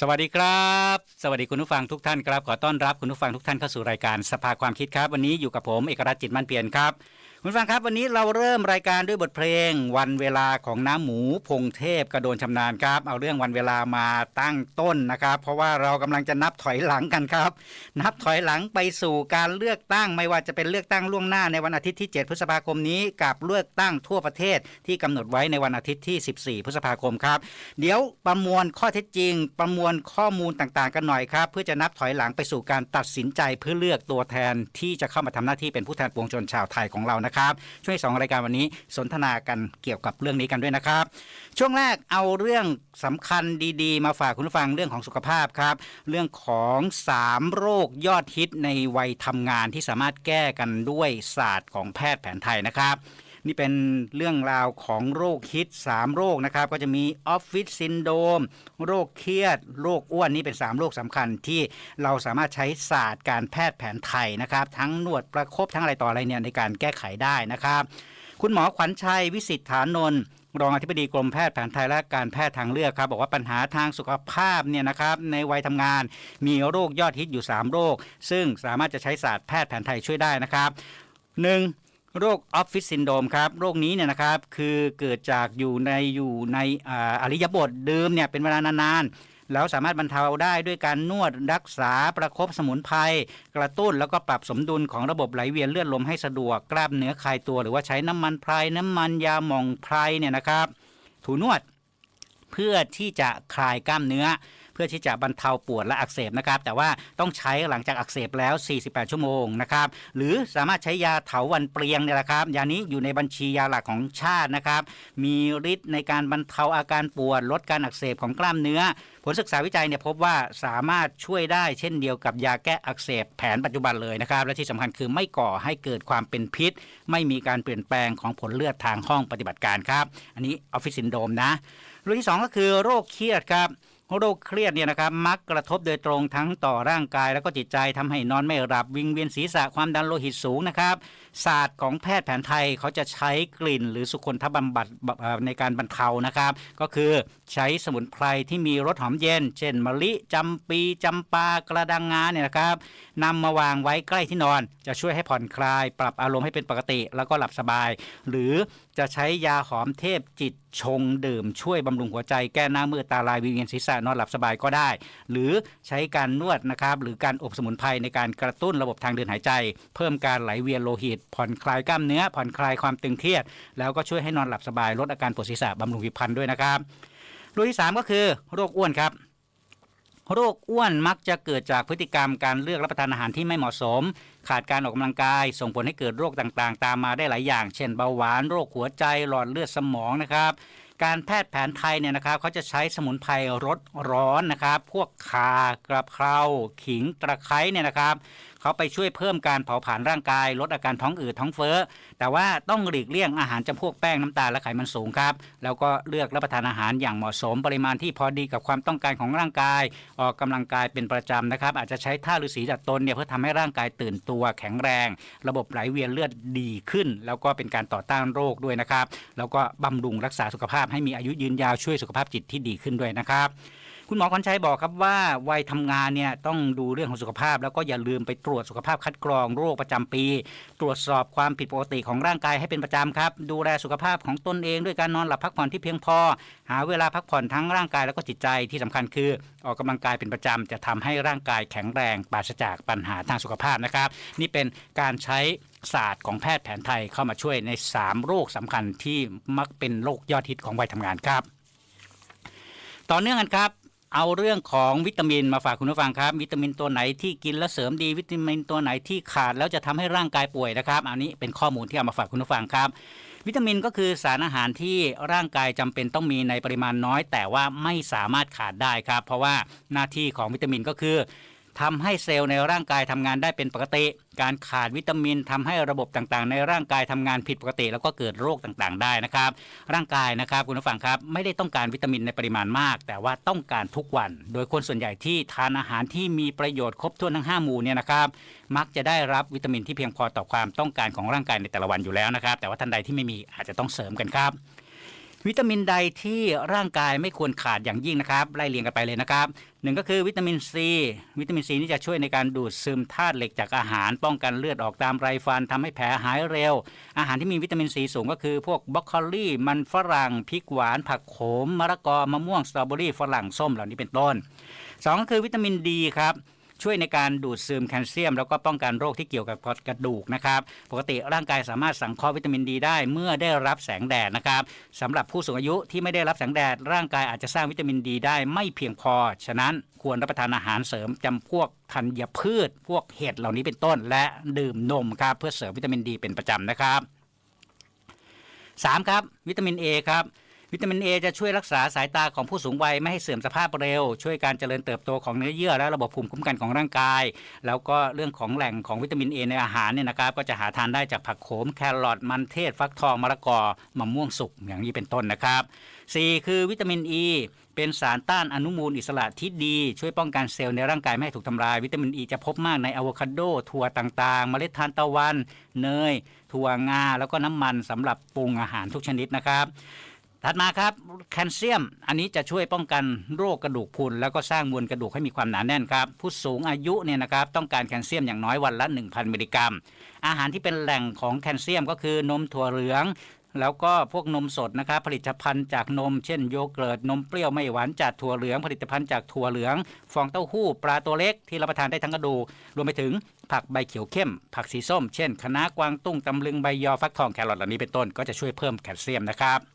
สวัสดีครับ สวัสดีคุณผู้ฟังทุกท่านครับ ขอต้อนรับคุณผู้ฟังทุกท่านเข้าสู่รายการสภาความคิดครับ วันนี้อยู่กับผมเอกรัตน์จิตมั่นเปลี่ยนครับ คุณฟังครับวันนี้เราเริ่มรายการด้วยบทเพลงวันเวลาของน้ำหมูพงเทพกระโดนชำนาญครับ เอาเรื่องวันเวลามาตั้งต้นนะครับ เพราะว่าเรากำลังจะนับถอยหลังกันครับ นับถอยหลังไปสู่การเลือกตั้งไม่ว่าจะเป็นเลือกตั้งล่วงหน้าในวันอาทิตย์ที่ 7 พฤษภาคมนี้กับเลือกตั้งทั่วประเทศที่กำหนดไว้ในวันอาทิตย์ที่ 14 พฤษภาคมครับ เดี๋ยวประมวลข้อเท็จจริง ประมวลข้อมูลต่างๆ กันหน่อยครับเพื่อจะนับถอยหลังไปสู่การตัดสินใจเพื่อเลือกตัวแทนที่จะเข้ามาทำหน้าที่เป็นผู้แทนปวงชนชาวไทยของเรานะครับช่วงที่สองรายการวันนี้สนทนากันเกี่ยวกับเรื่องนี้กันด้วยนะครับ ช่วงแรกเอาเรื่องสำคัญดีๆ มาฝากคุณผู้ฟังเรื่องของสุขภาพครับ เรื่องของ 3 โรคยอดฮิตในวัยทำงานที่สามารถแก้กันด้วยศาสตร์ของแพทย์แผนไทยนะครับ นี่เป็นเรื่องราวของโรคฮิต 3 โรคนะครับ ก็จะมีออฟฟิศซินโดมโรคเครียด โรคอ้วนนี่เป็น 3 โรคสำคัญที่เราสามารถใช้ศาสตร์การแพทย์แผนไทยนะครับ ทั้งนวดประคบทั้งอะไรต่ออะไรเนี่ยในการแก้ไขได้นะครับ คุณหมอขวัญชัยวิสิทธานนท์รองอธิบดีกรมแพทย์แผนไทยและการแพทย์ทางเลือกครับ บอกว่าปัญหาทางสุขภาพเนี่ยนะครับในวัยทำงานมีโรคยอดฮิตอยู่ 3 โรค ซึ่งสามารถจะใช้ศาสตร์แพทย์แผนไทยช่วยได้นะครับ 1. โรคออฟฟิศซินโดมครับ โรคนี้เนี่ยนะครับคือเกิดจากอยู่ในอยู่ในอริยบทเดิมเนี่ยเป็นเวลานานๆ แล้วสามารถบรรเทาได้ด้วยการนวดรักษาประคบสมุนไพรกระตุ้นแล้วก็ปรับสมดุลของระบบไหลเวียนเลือดลมให้สะดวกกล้ามเนื้อคลายตัว หรือว่าใช้น้ำมันไพรน้ำมันยาหม่องไพรเนี่ยนะครับ ถูนวดเพื่อที่จะคลายกล้ามเนื้อ เพื่อที่จะบรรเทาปวดและอักเสบนะครับ แต่ว่าต้องใช้หลังจากอักเสบแล้ว 48 ชั่วโมงนะครับ หรือสามารถใช้ยาเถาวันเปลียงเนี่ยแหละครับ ยานี้อยู่ในบัญชียาหลักของชาตินะครับ มีฤทธิ์ในการบรรเทาอาการปวด ลดการอักเสบของกล้ามเนื้อ ผลศึกษาวิจัยเนี่ยพบว่าสามารถช่วยได้เช่นเดียวกับยาแก้อักเสบแผนปัจจุบันเลยนะครับ และที่สำคัญคือไม่ก่อให้เกิดความเป็นพิษ ไม่มีการเปลี่ยนแปลงของผลเลือดทางห้องปฏิบัติการครับ อันนี้ออฟฟิศซินโดมนะโรคที่ 2 ก็คือโรคเครียดครับ โรคเครียดเนี่ยนะครับมักกระทบโดยตรงทั้งต่อร่างกาย แล้วก็จิตใจทำให้นอนไม่หลับวิงเวียนศีรษะความดันโลหิตสูงนะครับศาสตร์ของแพทย์แผนไทยเขาจะใช้กลิ่น หรือสุคนทบำบัดในการบรรเทานะครับ ก็คือใช้สมุนไพรที่มีรสหอมเย็น เช่นมะลิจำปีจำปากระดังงาเนี่ยนะครับนำมาวางไว้ใกล้ที่นอน จะช่วยให้ผ่อนคลาย ปรับอารมณ์ให้เป็นปกติ แล้วก็หลับสบาย หรือ จะใช้ยาหอมเทพจิตชงดื่มช่วยบำรุงหัวใจแก้หน้ามืดตาลายวิงเวียนศีรษะนอนหลับสบายก็ได้ หรือใช้การนวดนะครับหรือการอบสมุนไพรในการกระตุ้นระบบทางเดินหายใจ เพิ่มการไหลเวียนโลหิต ผ่อนคลายกล้ามเนื้อ ผ่อนคลายความตึงเครียด แล้วก็ช่วยให้นอนหลับสบายลดอาการปวดศีรษะบำรุงผิวพรรณด้วยนะครับโรคที่ 3 ก็คือโรคอ้วนครับ โรคอ้วนมักจะเกิดจากพฤติกรรมการเลือกรับประทานอาหารที่ไม่เหมาะสม ขาดการออกกำลังกาย ส่งผลให้เกิดโรคต่างๆ ตามมาได้หลายอย่าง เช่นเบาหวาน โรคหัวใจหลอดเลือดสมองนะครับ การแพทย์แผนไทยเนี่ยนะครับเขาจะใช้สมุนไพรรสร้อนนะครับ พวกขากระเพราขิงตะไคร้เนี่ยนะครับ เขาไปช่วยเพิ่มการเผาผลาญร่างกาย ลดอาการท้องอืดท้องเฟ้อ แต่ว่าต้องหลีกเลี่ยงอาหารจำพวกแป้งน้ำตาลและไขมันสูงครับ แล้วก็เลือกรับประทานอาหารอย่างเหมาะสมปริมาณที่พอดีกับความต้องการของร่างกาย ออกกำลังกายเป็นประจำนะครับ อาจจะใช้ท่าฤาษีดัดตนเนี่ยเพื่อทำให้ร่างกายตื่นตัวแข็งแรง ระบบไหลเวียนเลือดดีขึ้น แล้วก็เป็นการต่อต้านโรคด้วยนะครับ แล้วก็บำรุงรักษาสุขภาพให้มีอายุยืนยาวช่วยสุขภาพจิตที่ดีขึ้นด้วยนะครับ คุณหมอคอนชัยบอกครับว่าวัยทำงานเนี่ยต้องดูเรื่องของสุขภาพ แล้วก็อย่าลืมไปตรวจสุขภาพคัดกรองโรคประจำปี ตรวจสอบความผิดปกติของร่างกายให้เป็นประจำครับ ดูแลสุขภาพของตนเองด้วยการนอนหลับพักผ่อนที่เพียงพอ หาเวลาพักผ่อนทั้งร่างกายแล้วก็จิตใจที่สำคัญคือ ออกกำลังกายเป็นประจำจะทำให้ร่างกายแข็งแรงปราศจากปัญหาทางสุขภาพนะครับ นี่เป็นการใช้ศาสตร์ของแพทย์แผนไทยเข้ามาช่วยใน 3 โรคสำคัญที่มักเป็นโรคยอดฮิตของวัยทำงานครับ ต่อเนื่องกันครับ เอาเรื่องของวิตามินมาฝากคุณผู้ฟังครับ วิตามินตัวไหนที่กินแล้วเสริมดีวิตามินตัวไหนที่ขาดแล้วจะทำให้ร่างกายป่วยนะครับ อันนี้เป็นข้อมูลที่เอามาฝากคุณผู้ฟังครับ วิตามินก็คือสารอาหารที่ร่างกายจำเป็นต้องมีในปริมาณน้อย แต่ว่าไม่สามารถขาดได้ครับ เพราะว่าหน้าที่ของวิตามินก็คือ ทำให้เซลล์ในร่างกายทำงานได้เป็นปกติ การขาดวิตามินทำให้ระบบต่างๆ ในร่างกายทำงานผิดปกติ แล้วก็เกิดโรคต่างๆ ได้นะครับ ร่างกายนะครับคุณผู้ฟังครับไม่ได้ต้องการวิตามินในปริมาณมาก แต่ว่าต้องการทุกวัน โดยคนส่วนใหญ่ที่ทานอาหารที่มีประโยชน์ครบถ้วนทั้ง 5 หมู่เนี่ยนะครับมักจะได้รับวิตามินที่เพียงพอต่อความต้องการของร่างกายในแต่ละวันอยู่แล้วนะครับ แต่ว่าท่านใดที่ไม่มีอาจจะต้องเสริมกันครับ วิตามินใดที่ร่างกายไม่ควรขาดอย่างยิ่งนะครับไล่เรียงกันไปเลยนะครับหนึ่งก็คือวิตามินซีวิตามินซีนี่จะช่วยในการดูดซึมธาตุเหล็กจากอาหาร ป้องกันเลือดออกตามไรฟันทำให้แผลหายเร็ว อาหารที่มีวิตามินซีสูงก็คือพวกบรอกโคลีมันฝรั่งพริกหวาน ผักโขมมะละกอมะม่วงสตรอเบอรี่ฝรั่งส้มเหล่านี้เป็นต้นสองก็คือวิตามินดีครับ ช่วยในการดูดซึมแคลเซียม แล้วก็ป้องกันโรคที่เกี่ยวกับกระดูกนะครับ ปกติร่างกายสามารถสังเคราะห์วิตามินดีได้เมื่อได้รับแสงแดดนะครับสำหรับผู้สูงอายุที่ไม่ได้รับแสงแดด ร่างกายอาจจะสร้างวิตามินดีได้ไม่เพียงพอ ฉะนั้นควรรับประทานอาหารเสริมจำพวกธัญพืช พวกเห็ดเหล่านี้เป็นต้น และดื่มนมครับเพื่อเสริมวิตามินดีเป็นประจำนะครับ 3. ครับ วิตามิน A ครับ วิตามิน A จะช่วยรักษาสายตาของผู้สูงวัยไม่ให้เสื่อมสภาพเร็ว ช่วยการเจริญเติบโตของเนื้อเยื่อและระบบภูมิคุ้มกันของร่างกาย แล้วก็เรื่องของแหล่งของวิตามิน A ในอาหารเนี่ยนะครับก็จะหาทานได้จากผักโขมแครอทมันเทศ ฟักทองมะละกอมะม่วงสุกอย่างนี้เป็นต้นนะครับ 4. คือวิตามิน E เป็นสารต้านอนุมูลอิสระที่ดี ช่วยป้องกันเซลล์ในร่างกายไม่ให้ถูกทำลาย วิตามิน E จะพบมากในอะโวคาโดถั่วต่างๆ เมล็ดทานตะวัน เนย ถั่วงา แล้วก็น้ำมันสำหรับปรุงอาหารทุกชนิดนะครับ ถัดมาครับแคลเซียม อันนี้จะช่วยป้องกันโรคกระดูกพรุนแล้วก็สร้างมวลกระดูกให้มีความหนาแน่นครับผู้สูงอายุเนี่ยนะครับต้องการแคลเซียมอย่างน้อยวันละ 1,000 มิลลิกรัม อาหารที่เป็นแหล่งของแคลเซียมก็คือนมถั่วเหลือง แล้วก็พวกนมสดนะครับผลิตภัณฑ์จากนม เช่นโยเกิร์ตนมเปรี้ยวไม่หวานจากถั่วเหลือง ผลิตภัณฑ์จากถั่วเหลือง ฟองเต้าหู้ปลาตัวเล็กที่รับประทานได้ทั้งกระดูกรวมไปถึงผักใบเขียวเข้ม ผักสีส้ม เช่นคะน้ากวางตุ้งตำลึงใบยอฟักทองแครอทเหล่านี้เป็นต้นก็จะช่วยเพิ่มแคลเซียมนะครับ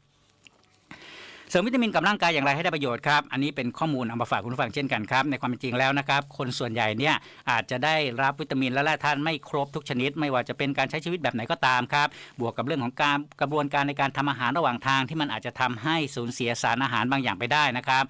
เสริมวิตามินกับร่างกายอย่างไรให้ได้ประโยชน์ครับอันนี้เป็นข้อมูลเอามาฝากคุณผู้ฟังเช่นกันครับในความเป็นจริงแล้วนะครับคนส่วนใหญ่เนี่ยอาจจะได้รับวิตามินและแร่ธาตุไม่ครบทุกชนิด ไม่ว่าจะเป็นการใช้ชีวิตแบบไหนก็ตามครับบวกกับเรื่องของการกระบวนการในการทำอาหารระหว่างทางที่มันอาจจะทำให้สูญเสียสารอาหารบางอย่างไปได้นะครับ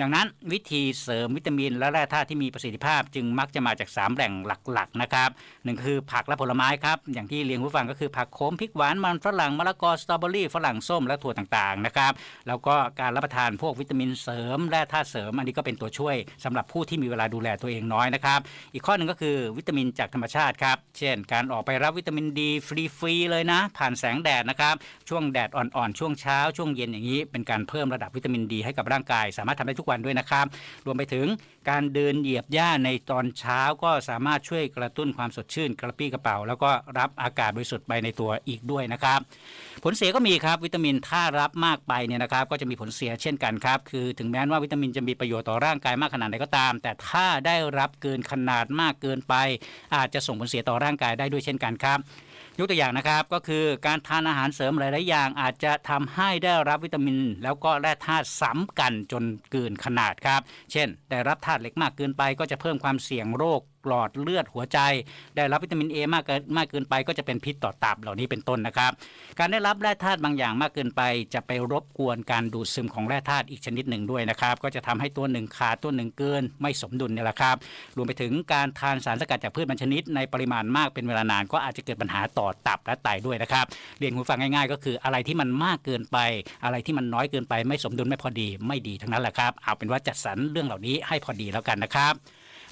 ดังนั้นวิธีเสริมวิตามินและแร่ธาตุที่มีประสิทธิภาพ จึงมักจะมาจาก 3 แหล่งหลักๆนะครับหนึ่งคือผักและผลไม้ครับอย่างที่เรียนผู้ฟังก็คือผักโขมพริกหวานมันฝรั่งมะละกอสตรอเบอรี่ฝรั่งส้มและถั่วต่างๆนะครับแล้วก็การรับประทานพวกวิตามินเสริมแร่ธาตุเสริม อันนี้ก็เป็นตัวช่วยสำหรับผู้ที่มีเวลาดูแลตัวเองน้อยนะครับอีกข้อหนึ่งก็คือวิตามินจากธรรมชาติครับเช่น การออกไปรับวิตามินดีฟรีๆเลยนะ ผ่านแสงแดดนะครับช่วงแดดอ่อนๆช่วงเช้าช่วงเย็นอย่างนี้ เป็นการเพิ่มระดับวิตามินดีให้กับร่างกาย สามารถทำได้ทุกวันด้วยนะครับ รวมไปถึงการเดินเหยียบหญ้าในตอนเช้าก็สามารถช่วยกระตุ้นความสดชื่นกระปรี้กระเป๋า แล้วก็รับอากาศบริสุทธิ์ไปในตัวอีกด้วยนะครับ ผลเสียก็มีครับวิตามินถ้ารับมากไปเนี่ยนะครับก็จะมีผลเสียเช่นกันครับ คือถึงแม้ว่าวิตามินจะมีประโยชน์ต่อร่างกายมากขนาดไหนก็ตาม แต่ถ้าได้รับเกินขนาดมากเกินไป อาจจะส่งผลเสียต่อร่างกายได้ด้วยเช่นกันครับยกตัวอย่างนะครับก็คือการทานอาหารเสริมหลาย ๆ อย่าง อาจจะทำให้ได้รับวิตามิน แล้วก็แร่ธาตุซ้ำกันจนเกินขนาดครับ เช่น ได้รับธาตุเหล็กมากเกินไปก็จะเพิ่มความเสี่ยงโรค หลอดเลือดหัวใจ ได้รับวิตามิน A มากเกินมากเกินไปก็จะเป็นพิษต่อตับเหล่านี้เป็นต้นนะครับ การได้รับแร่ธาตุบางอย่างมากเกินไป จะไปรบกวนการดูดซึมของแร่ธาตุอีกชนิดหนึ่งด้วยนะครับ ก็จะทำให้ตัวหนึ่งขาดตัวหนึ่งเกิน ไม่สมดุลนี่แหละครับ รวมไปถึงการทานสารสกัดจากพืชบางชนิด ในปริมาณมากเป็นเวลานานก็อาจจะเกิดปัญหาต่อตับและไตด้วยนะครับ เรียนคุณฟังง่ายๆ ก็คืออะไรที่มันมากเกินไป อะไรที่มันน้อยเกินไปไม่สมดุลไม่พอดี ไม่ดีทั้งนั้นแหละครับ เอาเป็นว่าจัดสรรเรื่องเหล่านี้ให้พอดีแล้วกันนะครับ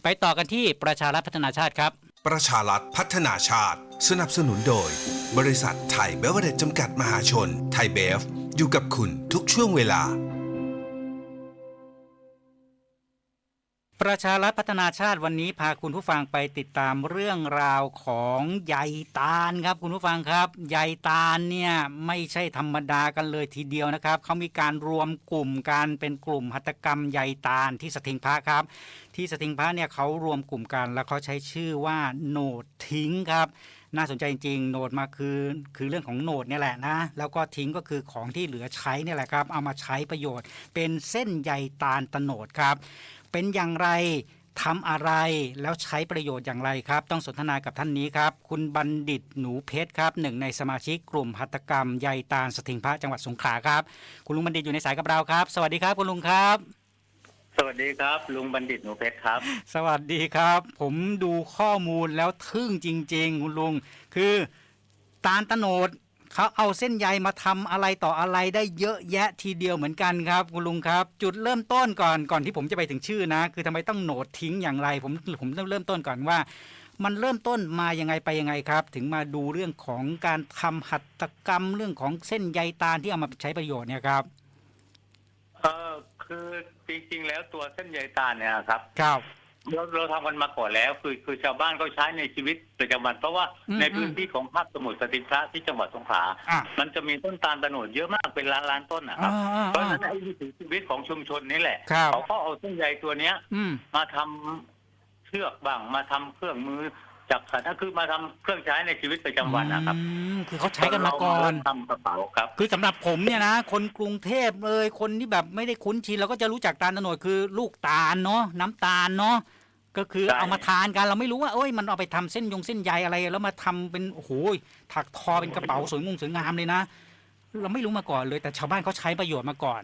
ไปต่อกันที่ประชารัฐพัฒนาชาติครับ ประชารัฐพัฒนาชาติ สนับสนุนโดย บริษัทไทยเบเวอเรจจำกัดมหาชน ไทยเบฟ อยู่กับคุณทุกช่วงเวลาประชารัฐพัฒนาชาติวันนี้พาคุณผู้ฟังไปติดตามเรื่องราวของใยตาลครับ คุณผู้ฟังครับใยตาลเนี่ยไม่ใช่ธรรมดากันเลยทีเดียวนะครับเขามีการรวมกลุ่มการเป็นกลุ่มหัตถกรรมใยตาลที่สถิงพระครับ ที่สถิงพระเนี่ยเขารวมกลุ่มกัน แล้วเขาใช้ชื่อว่าโนดทิ้งครับน่าสนใจจริงๆโนดมาคือคือเรื่องของโนดเนี่ยแหละนะ แล้วก็ทิ้งก็คือของที่เหลือใช้เนี่ยแหละครับ เอามาใช้ประโยชน์ เป็นเส้นใยตาลตะโหนดครับ เป็นอย่างไรทำอะไรแล้วใช้ประโยชน์อย่างไรครับ ต้องสนทนากับท่านนี้ครับ คุณบัณฑิตหนูเพชรครับหนึ่งในสมาชิกกลุ่มหัตถกรรมใยตาลสถิงพระจังหวัดสงขลาครับ คุณลุงบัณฑิตอยู่ในสายกับเราครับ สวัสดีครับคุณลุงครับ สวัสดีครับ ลุงบัณฑิตหนูเพชรครับ สวัสดีครับ ผมดูข้อมูลแล้วทึ่งจริง ๆ คุณลุง คือตาลตะโนดเขาเอาเส้นใยมาทำอะไรต่ออะไรได้เยอะแยะทีเดียวเหมือนกันครับ คุณลุงครับ จุดเริ่มต้นก่อนก่อนที่ผมจะไปถึงชื่อนะ คือทำไมต้องโหนดทิ้งอย่างไรผมผมเริ่มเริ่มต้นก่อนว่า มันเริ่มต้นมายังไงไปยังไงครับ ถึงมาดูเรื่องของการทำหัตถกรรมเรื่องของเส้นใยตาลที่เอามาใช้ประโยชน์เนี่ยครับ เออคือ จริง ๆ แล้วตัวเส้นใยตาลเนี่ยครับ ครับ เราเราทำกันมาก่อนแล้ว คือคือชาวบ้านเขาใช้ในชีวิตประจำวัน เพราะว่าอืมในพื้นที่ของภาคสมุทรสติพระที่จังหวัดสงขลา อะ มันจะมีต้นตาลตะโนดเยอะมากเป็นล้านล้านๆต้นนะคอ่ารับอ่าเพราะฉะอ่า นั้นไอ้วิถีชีวิตของชุมชนนี่แหละ ครับ เขาก็เอาเส้นใยตัวเนี้ย อืม มาทำเชือกบ้างมาทำเครื่องมือ จักรขันก็คือมาทำเครื่องใช้ในชีวิตประจำวันนะครับอืมคือเขาใช้กันมาก่อนเรทำกระเป๋าครับ คือสำหรับผมเนี่ยนะ คนกรุงเทพเลยคนที่แบบไม่ได้คุ้นชินเราก็จะรู้จักตาลตะโนดคือลูกตาลเนาะน้ำตาลเนาะก็คือใช่ เอามาทานกันเราไม่รู้ว่าเอ้ยมันเอาไปทำเส้นยงเส้นใยอะไร แล้วมาทำเป็นโอ้โหถักทอเป็นกระเป๋าสวยงงสวยงามเลยนะ เราไม่รู้มาก่อนเลยแต่ชาวบ้านเขาใช้ประโยชน์มาก่อน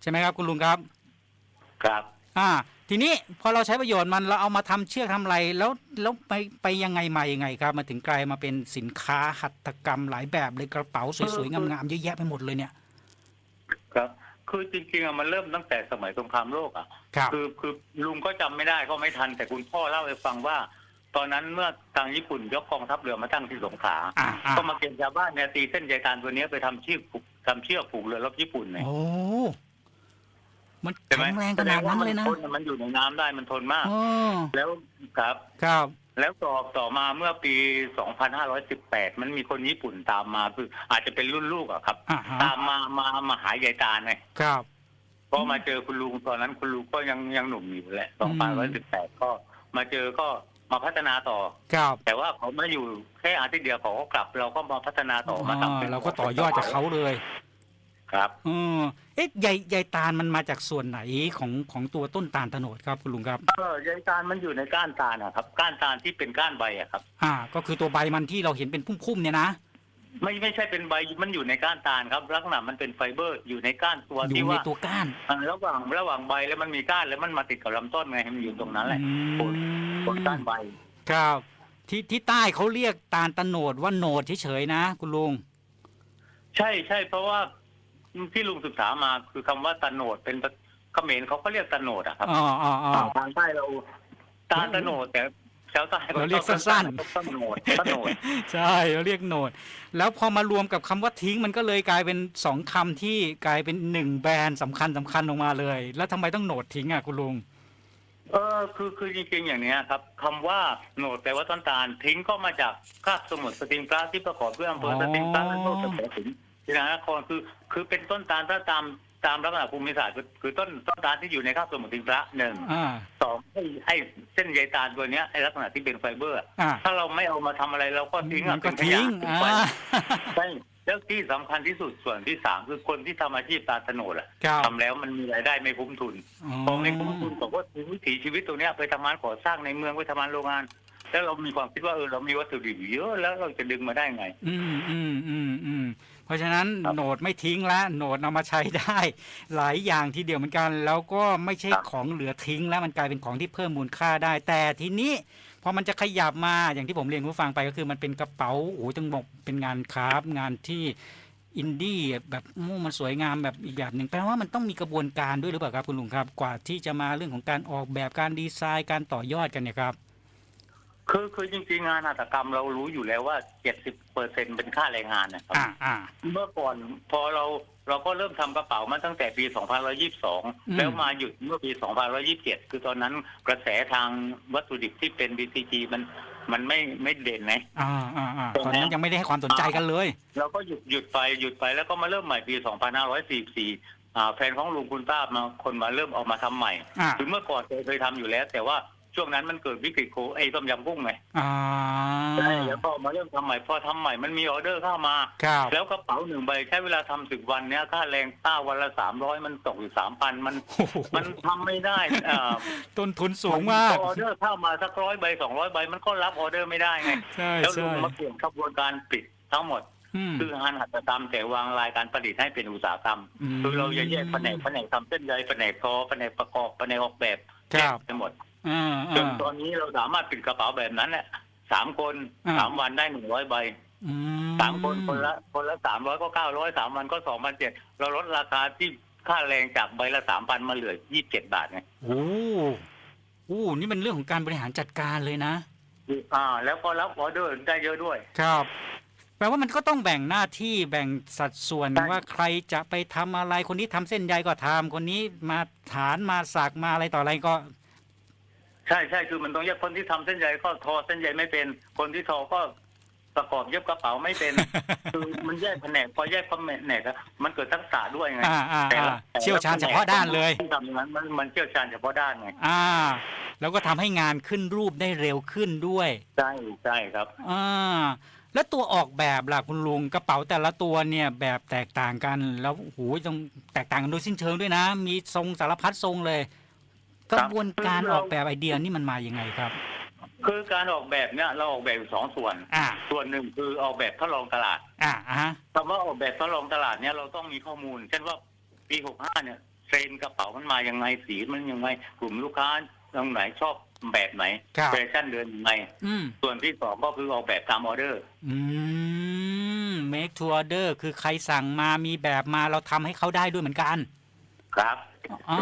ใช่ไหมครับคุณลุงครับ ครับ อ่าทีนี้พอเราใช้ประโยชน์มันเราเอามาทำเชือกทำอะไรแล้วแล้วไปไปยังไงมายังไงครับมาถึงกลายมาเป็นสินค้าหัตถกรรมหลายแบบเลยกระเป๋าสวยๆงามๆเยอะแยะไปหมดเลยเนี่ยครับคือจริงๆอะมันเริ่มตั้งแต่สมัยสงครามโลกอะครับคือคือลุงก็จำไม่ได้ก็ไม่ทัน แต่คุณพ่อเล่าให้ฟังว่า ตอนนั้นเมื่อทางญี่ปุ่นยกกองทัพเรือมาตั้งที่สงขลาอ่าอ่าก็มาเกณฑ์ชาวบ้านเนี่ยตีเส้นใยตาลตัวเนี้ยไปทำเชือกผูกทำเชือกผูกเรือรบญี่ปุ่นเนี่ยโอ้ มันใช่ไหมแข็งแรงขนาดนั้นเลยนะแสดงว่ามัทมันอยู่ในน้ำได้มันทนมากโอ้แล้วครับครับ แล้วต่อต่อมาเมื่อปี 2518 มันมีคนญี่ปุ่นตามมาคือ อาจจะเป็นรุ่นลูกอะครับอ่าฮะตามมามามาหายายตาลไงครับพอมาเจอคุณลุงตอนนั้นคุณลุงก็ยังยังหนุ่มอยู่แหละอืม2518 ก็มาเจอก็มาพัฒนาต่อครับแต่ว่าเขามาอยู่แค่อาทิตย์เดียวเขาก็กลับ เราก็มาพัฒนาต่อมาทำป็อ่านเราก็ต่อยอดจากเขาเลย ครับเออเอ๊ะใยใยตาลมันมาจากส่วนไหนของของตัวต้นตาลโตโนดครับคุณลุงครับ เออยายตาลมันอยู่ในก้านตาลนะครับ ก้านตาลที่เป็นก้านใบอะครับ อ่า ก็คือตัวใบมันที่เราเห็นเป็นพุ่มๆเนี่ยนะ ไม่ไม่ใช่เป็นใบมันอยู่ในก้านตาลครับ ลักษณะมันเป็นไฟเบอร์ อยู่ในก้านตัวอยู่ที่ในว่าตัวก้านอ่าระหว่างระหว่างใบแล้วมันมีก้านแล้วมันมาติดกับลำต้นไงมันอยู่ตรงนั้นแหละอืม บนก้านใบ ครับที่ที่ใต้เขาเรียกตาลตะโนดว่าโนดเฉยๆนะ คุณลุง ใช่ใช่เพราะว่า ที่ลุงศึกษามาคือคำว่าตะโหนดเป็นเขมรเขาก็เรียกตะโหนดอะครับอ๋ออ๋ออ๋อ ทางใต้เราตาตะโหนดแต่ชาวใต้เราเรียกสั้นๆๆตะโหนดตะโหนด ใช่เราเรียกโนด แล้วพอมารวมกับคำว่าทิ้งมันก็เลยกลายเป็นสองคำที่กลายเป็นหนึ่งแบรนด์สำคัญสำคัญออกมาเลย แล้วทำไมต้องโหนดทิ้งอะคุณลุง เออคือคือจริงๆอย่างเนี้ยครับคำว่าโหนดแปลว่าต้นตาลทิ้งก็มาจากคาบสมุทรสติงพระที่ประกอบด้วยอำเภออ๋อสติงพระและโลกกระแส สินที่นครคือคือเป็นต้นตาลถ้าตามตามลักษณะภูมิศาสตร์คือคือต้นต้นตาลที่อยู่ในคาบสมุทรสติงพระหนึ่งอ่า สองไอ้ไอ้เส้นใยตาลตัวเนี้ยไอ้ลักษณะที่เป็นไฟเบอร์อะอ่าถ้าเราไม่เอามาทำอะไรเราก็ทิ้งมัอะนก็เป็นขยะทิ้งทิ้งอ่าไปใช่แล้วที่สำคัญที่สุดส่วนที่สามคือคนที่ทำอาชีพตาลโหนดอะครับทำแล้วมันมีรายได้ไม่คุ้มทุน พอไม่คุ้มทุนบอกว่าวิถีชีวิตตรงเนี้ยไปทำงานก่อสร้างในเมืองไปทำงานโรงงาน แล้วเรามีความคิดว่าเออเรามีวัตถุดิบอยู่เยอะแล้วเราจะดึงมาได้ไง อืมอืมอืมอืมเพ ราะฉะนั้นครับโหนดไม่ทิ้งละโหนดเอามาใช้ได้ หลายอย่างทีเดียวเหมือนกัน แล้วก็ไม่ใช่ครับของเหลือทิ้งแล้วมันกลายเป็นของที่เพิ่มมูลค่าได้ แต่ทีนี้พอมันจะขยับมาอย่างที่ผมเรียนคุณผู้ฟังไปก็คือมันเป็นกระเป๋าโอ้ยต้องบอกเป็นงานคราฟต์งานที่อินดี้แบบโอ้มันสวยงามแบบอีกแบบหนึ่งแปลว่ามันต้องมีกระบวนการด้วยหรือเปล่าครับคุณลุงครับ กว่าที่จะมาเรื่องของการออกแบบการดีไซน์การต่อยอดกันเนี่ยครับ คือคือจริงๆงานหัตถกรรมเรารู้อยู่แล้วว่าเจ็ดสิบเปอร์เซ็นเป็นค่าแรงงานนะครับ อ่าอ่า เมื่อก่อนพอเราเราก็เริ่มทำกระเป๋ามาตั้งแต่ปีอืม2522 แล้วมาหยุดเมื่อปี2527 คือตอนนั้นกระแสทางวัตถุดิบที่เป็น BCG มันมันไม่ไม่เด่นนะ อ่าอ่าอ่าตรงตอนนั้นั้นนยังไม่ได้ให้ความสนใจกันเลย เราก็หยุดหยุดไปหยุดไปแล้วก็มาเริ่มใหม่ปี 2544อ่าแฟนของลุงคุณป้ามาคนมาเริ่มเออกมาทำใหม่ อ่าคือเมื่อก่อนเคยเคยทำอยู่แล้ว แต่ว่า ช่วงนั้นมันเกิดวิกฤตโคไอ้ต้มยำกุ้งไงอ่าใช่แล้วก็มาเริ่มทำใหม่พอทำใหม่มันมีออเดอร์เข้ามา ครับ แล้วกระเป๋าหนึ่งใบใช้เวลาทำสิบวันเนี้ยค่าแรงค่าวันละสามร้อยมันตกอยู่สามพันมันโอ้โห มันทำไม่ได้อ่าต้นทุนสูงมาก พอออเดอร์เข้ามาสักร้อยใบสองร้อยใบมันก็รับออเดอร์ไม่ได้ไง ใช่แล้วลุใช่งมาเปลี่ยนกระบวนการปิดทั้งหมด อืม คืองานหัตถกรรมแต่วางรายการผลิตให้เป็นอุตสาหกรรมมคือเราจะแยกแผนกแผนกทำเส้นใยแผนกทอแผนกประกอบแผนกออกแบบคแยรักบไปหมด อ่าจนอ่าตอนนี้เราสามารถปิดกระเป๋าแบบนั้นแหละสามคนอ่าสามวันได้หนึ่งร้อยใบอืสามคนคนละคนละสามร้อยก็เก้าร้อยสามวันก็สองพันเจ็ดเราลดราคาที่ค่าแรงจากใบละสามพันมาเหลือยี่สิบเจ็ดบาทไงโอ้โหอู้นี่มันเรื่องของการบริหารจัดการเลยนะอ่า แล้วก็รับออเดอร์ได้เยอะด้วย ครับแปลว่ามันก็ต้องแบ่งหน้าที่แบ่งสัดส่วนใช่ว่าใครจะไปทำอะไรคนนี้ทำเส้นใยก็ทำคนนี้มาฐานมาสักมาอะไรต่ออะไรก็ ใช่ใช่คือมันต้องแยกคนที่ทำเส้นใยก็ทอเส้นใยไม่เป็น คนที่ทอก็ประกอบเย็บกระเป๋าไม่เป็น คือมันแยกแผนกพอแยกแผนกอะมันเกิดทักษะด้วยไงอ่าอ่าแต่อ่าละแต่ละเชี่ยวชาญเฉพาะด้านเลยที่ทำอย่างนั้นมันมันเชี่ยวชาญเฉพาะด้านไงอ่า แล้วก็ทำให้งานขึ้นรูปได้เร็วขึ้นด้วยใช่ใช่ครับอ่าแล้วตัวออกแบบล่ะคุณลุงกระเป๋าแต่ละตัวเนี่ยแบบแตกต่างกัน แล้วโอ้โหต้องแตกต่างกันโดยสิ้นเชิงด้วยนะ มีทรงสารพัดทรงเลยครั กบระบวนการออกแบบไอเดียนี่มันมาอย่างไงครับ คือการออกแบบเนี่ยเราออกแบบอยู่สองส่วน อ่า ส่วนหนึ่งคือออกแบบทดลองตลาด อ่าอ่าฮะคำว่าออกแบบทดลองตลาดเนี่ยเราต้องมีข้อมูล เช่นว่าปี65เนี่ยเทรนด์กระเป๋ามันมายังไงสีมันยังไงกลุ่มลูกค้าตรงไหนชอบแบบไหนครับแฟชั่นเดินยังไงอืมส่วนที่สองก็คือออกแบบตามออเดอร์ อืม make to order คือใครสั่งมามีแบบมาเราทำให้เขาได้ด้วยเหมือนกัน ครับอ๋อ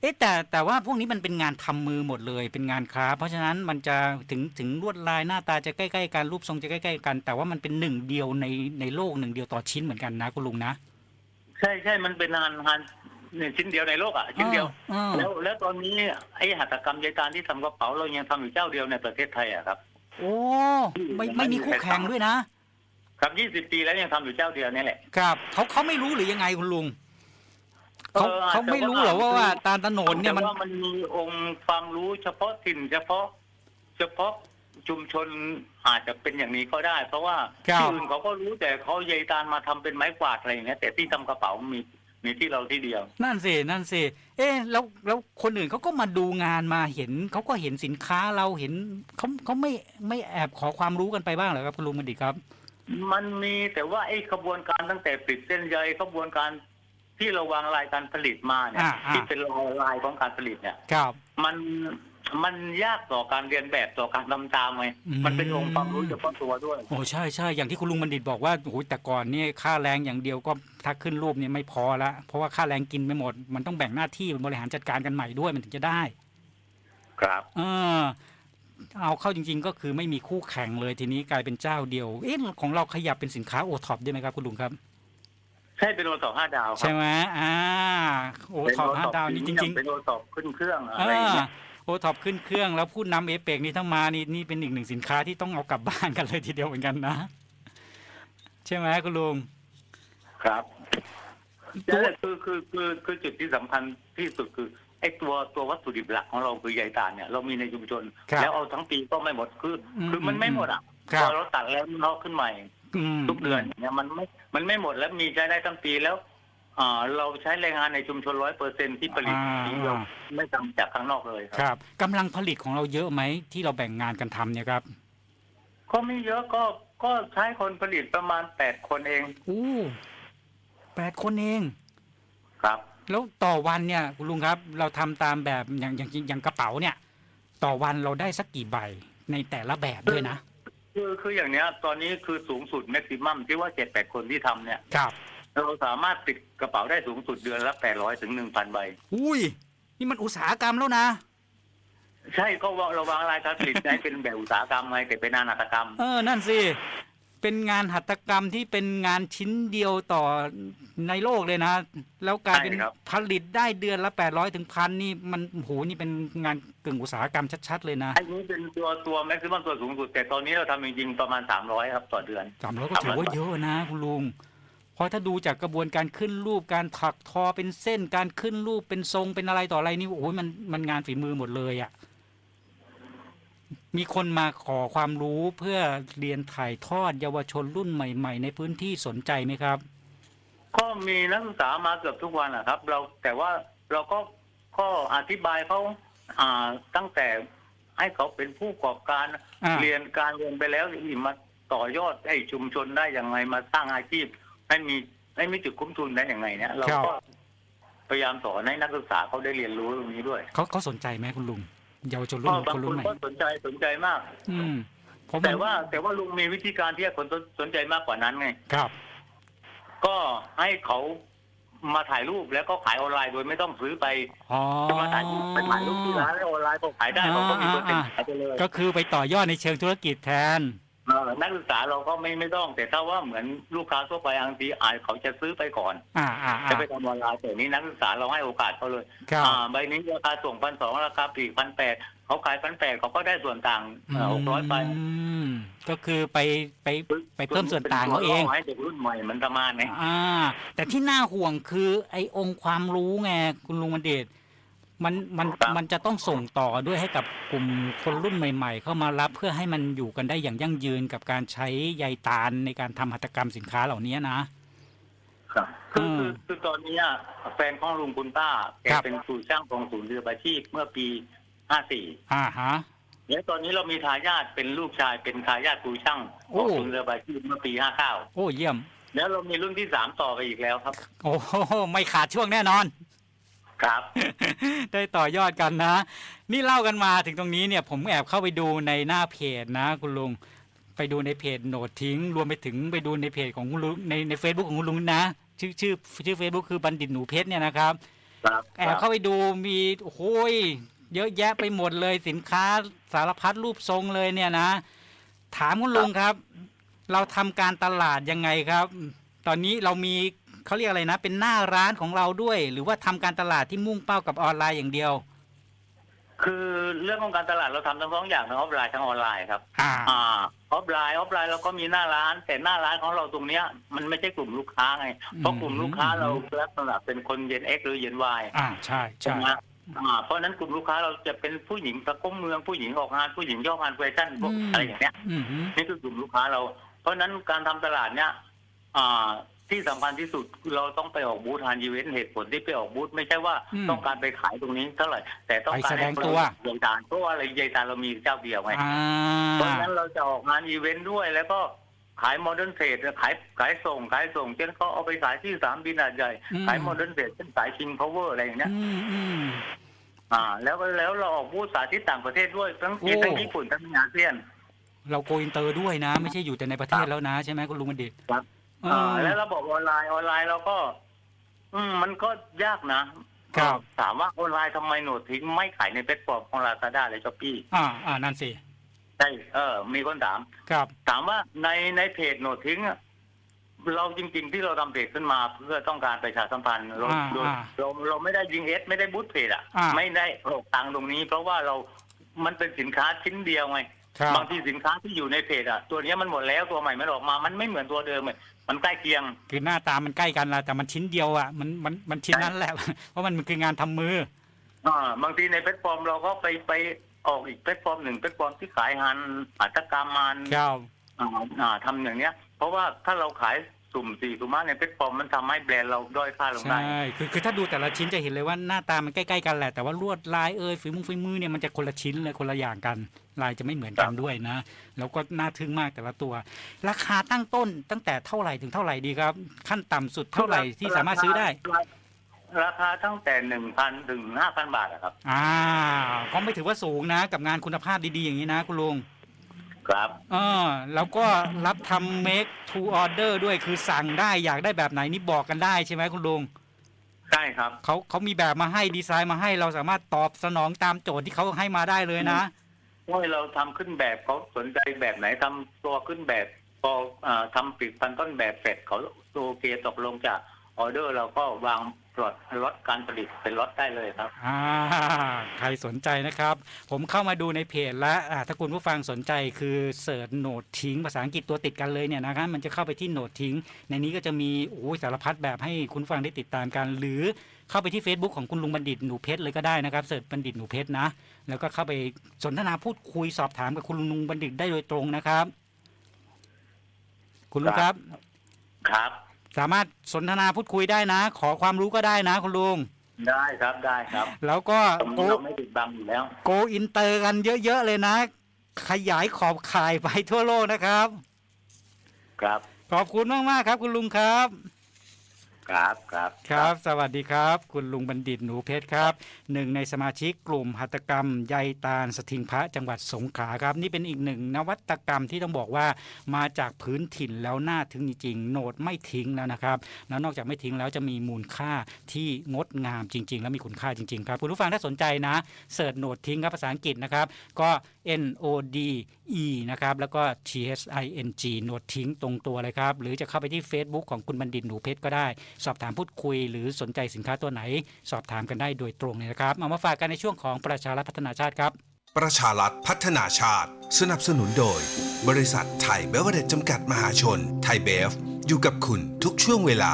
เอ๊ะแต่แต่ว่าพวกนี้มันเป็นงานทำมือหมดเลย เป็นงานคราฟต์เพราะฉะนั้นมันจะถึงถึงลวดลายหน้าตาจะใกล้ๆกันรูปทรงจะใกล้ๆกัน แต่ว่ามันเป็นหนึ่งเดียวในในโลกหนึ่งเดียวต่อชิ้นเหมือนกันนะคุณลุงนะ ใช่ใช่มันเป็นงานงานเนี่ยชิ้นเดียวในโลกอะชิ้นเดียวอ่าแล้วแล้วตอนนี้ไอ้หัตถกรรมยายการที่ทำกระเป๋าเรายังทำอยู่เจ้าเดียวในประเทศไทยอะครับ โอ้ไม่ไม่มีคู่แข่งด้วยนะ ครับ20ปีแล้วยังทำอยู่เจ้าเดียวนี่แหละครับเขาเขาไม่รู้หรือยังไงคุณลุง เขาเอออาจจะเขาไม่รู้เหรอว่าว่าตาลตะโหนนเนี่ยมัน แต่ว่ามันมีองค์ความรู้เฉพาะถิ่นเฉพาะ เฉพาะชุมชนอาจจะเป็นอย่างนี้ก็ได้ เพราะว่าครับ ที่อื่นเขาก็รู้แต่เขายายตานมาทำเป็นไม้กวาดอะไรอย่างเงี้ยแต่ที่ทำกระเป๋ามีมีที่เราที่เดียว นั่นสินั่นสิเอ๊ะแล้วแล้วคนอื่นเขาก็มาดูงานมาเห็นเขาก็เห็นสินค้าเราเห็นเขาเขาไม่ไม่แอบขอความรู้กันไปบ้างเหรอครับคุณลุงบัณฑิตครับ มันมีแต่ว่าไอ้ขบวนการตั้งแต่ผลิตเส้นใยขบวนการ ที่เราวางรายการผลิตมาเนี่ย อ่าอ่า ที่เป็นลายลายของการผลิตเนี่ย ครับ มันมันยากต่อการเรียนแบบต่อการทำตามไงอืม มันเป็นองค์ความรู้เฉพาะตัวด้วย โอ้ใช่ใช่อย่างที่คุณลุงบัณฑิตบอกว่าโอ้โหแต่ก่อนเนี่ยค่าแรงอย่างเดียวก็ถ้าขึ้นรูปเนี่ยไม่พอละเพราะว่าค่าแรงกินไปหมด มันต้องแบ่งหน้าที่บริหารจัดการกันใหม่ด้วยมันถึงจะได้ ครับ เออเอาเข้าจริง ๆ ก็คือไม่มีคู่แข่งเลยทีนี้กลายเป็นเจ้าเดียว เอ๊ะของเราขยับเป็นสินค้าโอท็อปได้ไหมครับคุณลุงครับ ใช่เป็นโอสอบห้าดาวครัใช่ไหมอ่าโอเป็นท็อปโอห้าสอบดาวนี่จริงๆเป็นโอสอบขึ้นเครื่องออะไรอย่างเงี้ย โอท็อปขึ้นเครื่องแล้วผู้นำเอเปกนี่ทั้งมานี่นี่เป็นอีกหนึ่งสินค้าที่ต้องเอากลับบ้านกันเลยทีเดียวเหมือนกันนะ ใช่ไหมคุณลุง ครับตัวนั่นแหละคือคือคือคือจุดที่สำคัญที่สุดคือไอ้ตัวตัววัตถุดิบหลักของเราคือใยตาลเนี่ยเรามีในชุมชน ครับแล้วเอาทั้งปีก็ไม่หมดคืออมคือมันไม่หมดอะครัพบอเราตัดแล้วเราขึ้นใหม่ อืมทุกเดือนอย่างเนี่ยมันไม่ มันไม่หมดแล้วมีใช้ได้ทั้งปีแล้วอ่าเราใช้แรงงานในชุมชนร้อยเปอร์เซ็นที่ผลิตอ่าที่เราไม่ทำจากข้างนอกเลยคครับ รับกำลังผลิตของเราเยอะไหมที่เราแบ่งงานกันทำเนี่ยครับก็ไม่เยอะก็ก็ใช้คนผลิตประมาณแปดคนเองอู้แปดคนเอง ครับ แล้วต่อวันเนี่ยคุณลุงครับ เราทำตามแบบอย่างอย่างอย่างกระเป๋าเนี่ย ต่อวันเราได้สักกี่ใบในแต่ละแบบด้วยนะ คือคืออย่างเนี้ย ตอนนี้คือสูงสุดแม็กซิมัมที่ว่าเจ็ดแปดคนที่ทำเนี่ย ครับ เราสามารถติดกระเป๋าได้สูงสุดเดือนละแปดร้อยถึงหนึ่งพันใบ อุ้ย นี่มันอุตสาหกรรมแล้วนะ ใช่ก็ว่าเราวางรายการผลิตให้เป็นแบบอุตสาหกรรมไงแต่เป็นนานาตกรรม เออ นั่นสิ เป็นงานหัตถกรรมที่เป็นงานชิ้นเดียวต่อในโลกเลยนะ แล้วกลายเป็นใช่ครับผลิตได้เดือนละแปดร้อยถึงพันนี่มันโอ้โหนี่เป็นงานกึ่งอุตสาหกรรมชัด ๆ เลยนะไอ้นี้เป็นตัวตัวแม็กซิมัมตัวสูงสุด แต่ตอนนี้เราทำจริงๆประมาณสามร้อยครับต่อเดือนสามร้อยก็ถือว่าเยอะนะคุณลุงเพราะถ้าดูจากกระบวนการขึ้นรูปการถักทอเป็นเส้นการขึ้นรูปเป็นทรงเป็นอะไรต่ออะไรนี่โอ้ยมันมันงานฝีมือหมดเลยอะ่ะ มีคนมาขอความรู้เพื่อเรียนถ่ายทอดเยาวชนรุ่นใหม่ ๆ ในพื้นที่สนใจไหมครับ ก็มีนักศึกษามาเกือบทุกวันนะครับ เราแต่ว่าเราก็ก็อธิบายเขาอ่าตั้งแต่ให้เขาเป็นผู้ประกอบการอ่า เรียนการเรียนไปแล้วอีกมาต่อยอดให้ชุมชนได้อย่างไรมาสร้างอาชีพ ให้มีให้มีจุดคุ้มทุนได้อย่างไรเนี่ยเราก็พยายามสอนให้นักศึกษาเขาได้เรียนรู้ตรงนี้ด้วย เขาเขาสนใจไหมคุณลุง เยาวชนรุ่ก็นบางคนครุ่นนใหม่ก็สนใจสนใจมาก อืมเพราะมันแต่ว่าแต่ว่าลุงมีวิธีการที่ให้คนสนใจมากกว่านั้นไงครับ ก็ให้เขามาถ่ายรูปแล้วก็ขายออนไลน์โดยไม่ต้องซื้อไปอ๋อจะมาถ่ายรูปไปถ่ายรูปที่ร้านแล้วออนไลน์ก็ขายได้เราก็มีเปอร์เซ็นต์ขายไปเลย ก็คือไปต่อยอดในเชิงธุรกิจแทน เออนักศึกษาเราก็ไม่ไม่ต้อง แต่ถ้าว่าเหมือนลูกค้าทั่วไปบางทีอาจเขาจะซื้อไปก่อน อ่าอ่าจะอ่าไปทำออนไลน์แต่นี้นักศึกษาเราให้โอกาสเขาเลยครับ อ่าใบนี้ราคาส่งพันสองราคาปลีกพันแปดเขาขายพันแปดเขาก็ได้ส่วนต่างหกร้อยไปมก็คือไปไปไปเพิ่มส่วนต่างเขาเอง ให้เด็กรุ่นใหม่มันประมาณนี้อ่า แต่ที่น่าห่วงคือไอ้องค์ความรู้ไงคุณลุงมันเดช มันมันมันจะต้องส่งต่อด้วยให้กับกลุ่มคนรุ่นใหม่ ๆ เข้ามารับเพื่อให้มันอยู่กันได้อย่างยั่งยืนกับการใช้ใยตาลในการทำหัตถกรรมสินค้าเหล่านี้นะ ครับคืออืมคือคือตอนเนี้ยแฟนของลุงคุณป้าแกครับ เป็นครูช่างของศูนย์เรืออาชีพเมื่อปีห้าสี่อ่าฮะ แล้วตอนนี้เรามีทายาทเป็นลูกชายเป็นทายาทครูช่างโอ้ของศูนย์เรืออาชีพเมื่อปีห้าเก้าโอ้เยี่ยม แล้วเรามีรุ่นที่สามต่อไปอีกแล้วครับ โอ้โหไม่ขาดช่วงแน่นอน ครับ ได้ต่อยอดกันนะ นี่เล่ากันมาถึงตรงนี้เนี่ย ผมแอบเข้าไปดูในหน้าเพจนะ คุณลุง ไปดูในเพจโหนดทิ้ง รวมไปถึงไปดูในเพจของคุณลุงในในเฟซบุ๊กของคุณลุงนะ ชื่อชื่อชื่อเฟซบุ๊กคือบัณฑิตหนูเพชรเนี่ยนะครับ ครับแอบเข้าไปดูมีโอ้โหยเยอะแยะไปหมดเลยสินค้าสารพัดรูปทรงเลยเนี่ยนะ ถามคุณลุงครับ เราทำการตลาดยังไงครับ ตอนนี้เรามี เขาเรียกอะไรนะ เป็นหน้าร้านของเราด้วย หรือว่าทำการตลาดที่มุ่งเป้ากับออนไลน์อย่างเดียว คือเรื่องของการตลาดเราทำทั้งสองอย่างทั้งออฟไลน์ทั้งออนไลน์ครับ อ่า อ่าออฟไลน์ออฟไลน์เราก็มีหน้าร้าน แต่หน้าร้านของเราตรงเนี้ยมันไม่ใช่กลุ่มลูกค้าไงเพราะกลุ่มลูกค้าเราลักษณะเป็นคนเย็นเอ็กหรือเย็นวายอ่าใช่ใช่ใช่ไหมอ่าเพราะฉะนั้นกลุ่มลูกค้าเราจะเป็นผู้หญิงตะก้มเมืองผู้หญิงออกงานผู้หญิงย่องานแฟชั่นพวกอะไรอย่างเงี้ย อืมฮึนี่คือกลุ่มลูกค้าเรา เพราะฉะนั้นการทำตลาดเนี้ยอ่า ที่สำคัญที่สุดคือเราต้องไปออกบูธทานอีเวนต์เหตุผลที่ไปออกบูธไม่ใช่ว่าต้องการไปขายตรงนี้เท่าไหร่ แต่ต้องการให้เปิดใยตาลเพราะว่าอะไรใยตาลเรามีเจ้าเดียวไง อ่า เพราะฉะนั้นเราจะออกงานอีเวนต์ด้วยแล้วก็ขายโมเดิร์นเทรดขายขายส่งขายส่งเช่นเขาเอาไปขายที่สามบินหาดใหญ่อืม ขายโมเดิร์นเทรดเช่นขายชิงพาวเวอร์อะไรอย่างเงี้ยอืมอืม อ่า แล้วก็แล้วเราออกบูธสาธิตต่างประเทศด้วยทั้งจีนโอ้ ทั้งญี่ปุ่นทั้งอาเซียน เราโกอินเตอร์ด้วยนะ ไม่ใช่อยู่แต่ในประเทศแล้วนะ ใช่ไหมคุณลุงบัณฑิต ครับเออ่าอแล้วระบบออนไลน์ออนไลน์เราก็ อืม มันก็ยากนะครับ ถามว่าออนไลน์ทำไมหนูทิ้งไม่ขายในแพลตฟอร์มของลาซาด้าเลยช้อปปี้อ่าอ่านั่นสิใช่เออ มีคนถาม ครับ ถามว่าในในเพจโหนดทิ้งอะเราจริง ๆ ที่เราทำเพจขึ้นมาเพื่อต้องการประชาสัมพันธ์เราอ่าโดยอ่าเราเราไม่ได้ยิงเอสไม่ได้บูทเพจอะ อ่า ไม่ได้หลอกตังค์ตรงนี้ เพราะว่าเรา มันเป็นสินค้าชิ้นเดียวไงครั บบางทีสินค้าที่อยู่ในเพจอะตัวเนี้ยมันหมดแล้วตัวใหม่ไม่ออกมา มันไม่เหมือนตัวเดิมเลยมันใกล้เคียง คือหน้าตามันใกล้กันละแต่มันชิ้นเดียวอะมันมันมันชิ้นนั้นแหละเพราะมันมันคืองานทำมืออ่าบางทีในแพลตฟอร์มเราก็ไปไปออกอีกแพลตฟอร์มหนึ่งแพลตฟอร์มที่ขายหันหัตถกรรมมันครับอ่าอ่าทำอย่างเนี้ย เพราะว่าถ้าเราขาย สุ่มสี่สุ่มห้าในแพลตฟอร์มมันทำให้แบรนด์เราด้อยค่าลงได้ ใช่คือคือถ้าดูแต่ละชิ้นจะเห็นเลยว่าหน้าตามันใกล้ๆกันแหละ แต่ว่าลวดลายเอ่ยฝีมือฝีมือเนี่ยมันจะคนละชิ้นเลยคนละอย่างกัน ลายจะไม่เหมือนกันด้วยนะ แล้วก็น่าทึ่งมากแต่ละตัว ราคาตั้งต้นตั้งแต่เท่าไหร่ถึงเท่าไหร่ดีครับ ขั้นต่ำสุดเท่าไหร่ที่สามารถซื้อได้ ราคาตั้งแต่หนึ่งพันถึงห้าพันบาทอะครับ อ่าก็ไม่ถือว่าสูงนะ กับงานคุณภาพดีๆอย่างนี้นะคุณลุง ครับเออแล้วก็รับทำ make to order ด้วยคือสั่งได้อยากได้แบบไหนนี่บอกกันได้ใช่ไหมคุณลุงใช่ครับ เขาเขามีแบบมาให้ดีไซน์มาให้เราสามารถตอบสนองตามโจทย์ที่เขาให้มาได้เลยนะเพราะเราทำขึ้นแบบเขาสนใจแบบไหนทำตัวขึ้นแบบพออ่าทำปีกพันต้นแบบเสร็จเขาโอเคตกลงจาก ออเดอร์เราก็วางปลดลดการผลิตเป็นลดได้เลยครับ อ่าใครสนใจนะครับ ผมเข้ามาดูในเพจแล้วอ่าถ้าคุณผู้ฟังสนใจคือเสิร์ชโหนดทิ้งภาษาอังกฤษตัวติดกันเลยเนี่ยนะครับมันจะเข้าไปที่โหนดทิ้ง ในนี้ก็จะมีโอ้ยสารพัดแบบให้คุณผู้ฟังได้ติดตามกัน หรือเข้าไปที่ Facebook ของคุณลุงบัณฑิตหนูเพชรเลยก็ได้นะครับเสิร์ชบัณฑิตหนูเพชรนะ แล้วก็เข้าไปสนทนาพูดคุยสอบถามกับคุณลุงบัณฑิตได้โดยตรงนะครับ คุณลุงครับ ครับ สามารถสนทนาพูดคุยได้นะ ขอความรู้ก็ได้นะคุณลุง ได้ครับได้ครับแล้วก็ตรงโกนี้เราไม่ติดบังอยู่แล้ว โกอินเตอร์กันเยอะๆเลยนะ ขยายขอบข่ายไปทั่วโลกนะครับ ครับ ขอบคุณมากๆครับ คุณลุงครับ ครับครับครับ สวัสดีครับ คุณลุงบัณฑิตหนูเพชรครับหนึ่งในสมาชิกกลุ่มหัตถกรรมใยตาลสถิงพระจังหวัดสงขลาครับ นี่เป็นอีกหนึ่งนวัตกรรมที่ต้องบอกว่ามาจากพื้นถิ่นแล้วน่าถึงจริงๆโหนดไม่ทิ้งแล้วนะครับ แล้วนอกจากไม่ทิ้งแล้วจะมีมูลค่าที่งดงามจริง ๆ และมีคุณค่าจริงๆครับคุณผู้ฟังถ้าสนใจนะเสิร์ชโหนดทิ้งครับภาษาอังกฤษนะครับก็ N O D E นะครับแล้วก็ T H I N G โหนดทิ้งตรงตัวเลยครับหรือจะเข้าไปที่ Facebook ของคุณบัณฑิตหนูเพชรก็ได้สอบถามพูดคุย หรือสนใจสินค้าตัวไหน สอบถามกันได้โดยตรงเลยนะครับเอามาฝากกันในช่วงของประชารัฐพัฒนาชาติครับ ประชารัฐพัฒนาชาติ สนับสนุนโดย บริษัทไทยเบเวอเรจจำกัดมหาชน ไทยเบฟ อยู่กับคุณทุกช่วงเวลา